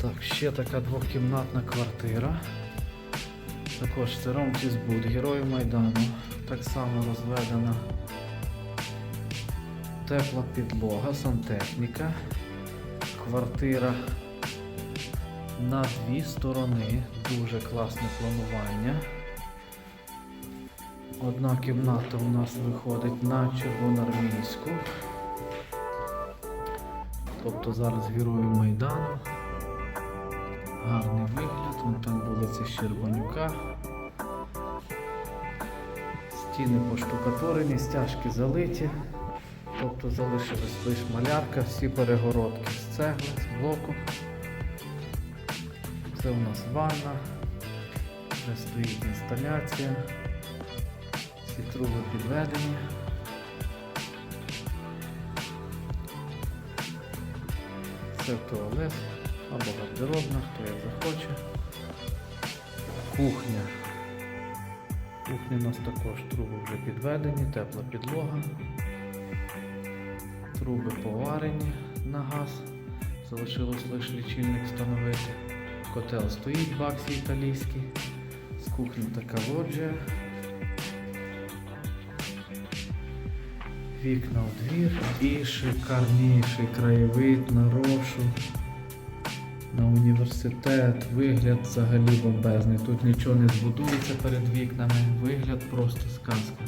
Так, ще така двохкімнатна квартира. Також це Ромці збуд, Герої Майдану. Так само розведена тепла підлога, сантехніка. Квартира на дві сторони. Дуже класне планування. Одна кімната у нас виходить на Червоноармійську. Тобто зараз герої Майдану. Гарний вигляд, вон там вулиця Щербанюка. Стіни поштукатурені, стяжки залиті. Тобто залишилась лише малярка, всі перегородки з цегли, з блоку. Це у нас ванна, вже стоїть інсталяція, всі труби підведені. Це туалет або гардеробна, хто як захоче. Кухня. Кухня у нас також труби вже підведені, тепла підлога. Труби поварені на газ. Залишилось лише лічильник встановити. Котел стоїть, баксі італійський. З кухні така лоджія. Вікна у двір і шикарніший краєвид на рошу. На університет. Вигляд взагалі бомбезний. Тут нічого не збудується перед вікнами. Вигляд просто сказка.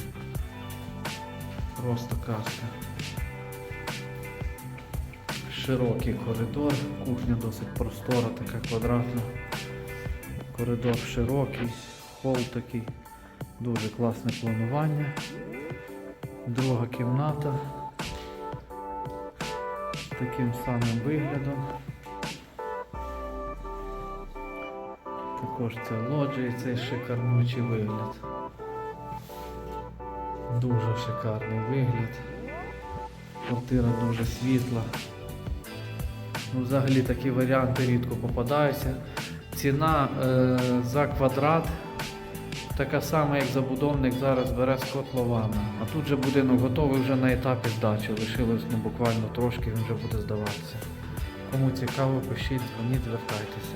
Просто казка. Широкий коридор, кухня досить простора, така квадратна. Коридор широкий, хол такий, дуже класне планування. Друга кімната таким самим виглядом. Також це лоджія і цей шикарнючий вигляд. Дуже шикарний вигляд. Квартира дуже світла. Ну, взагалі такі варіанти рідко попадаються. Ціна е, за квадрат така сама, як забудовник зараз бере з котлована. А тут же будинок готовий вже на етапі здачі. Лишилось ну, буквально трошки, він вже буде здаватися. Кому цікаво, пишіть, дзвоніть, звертайтеся.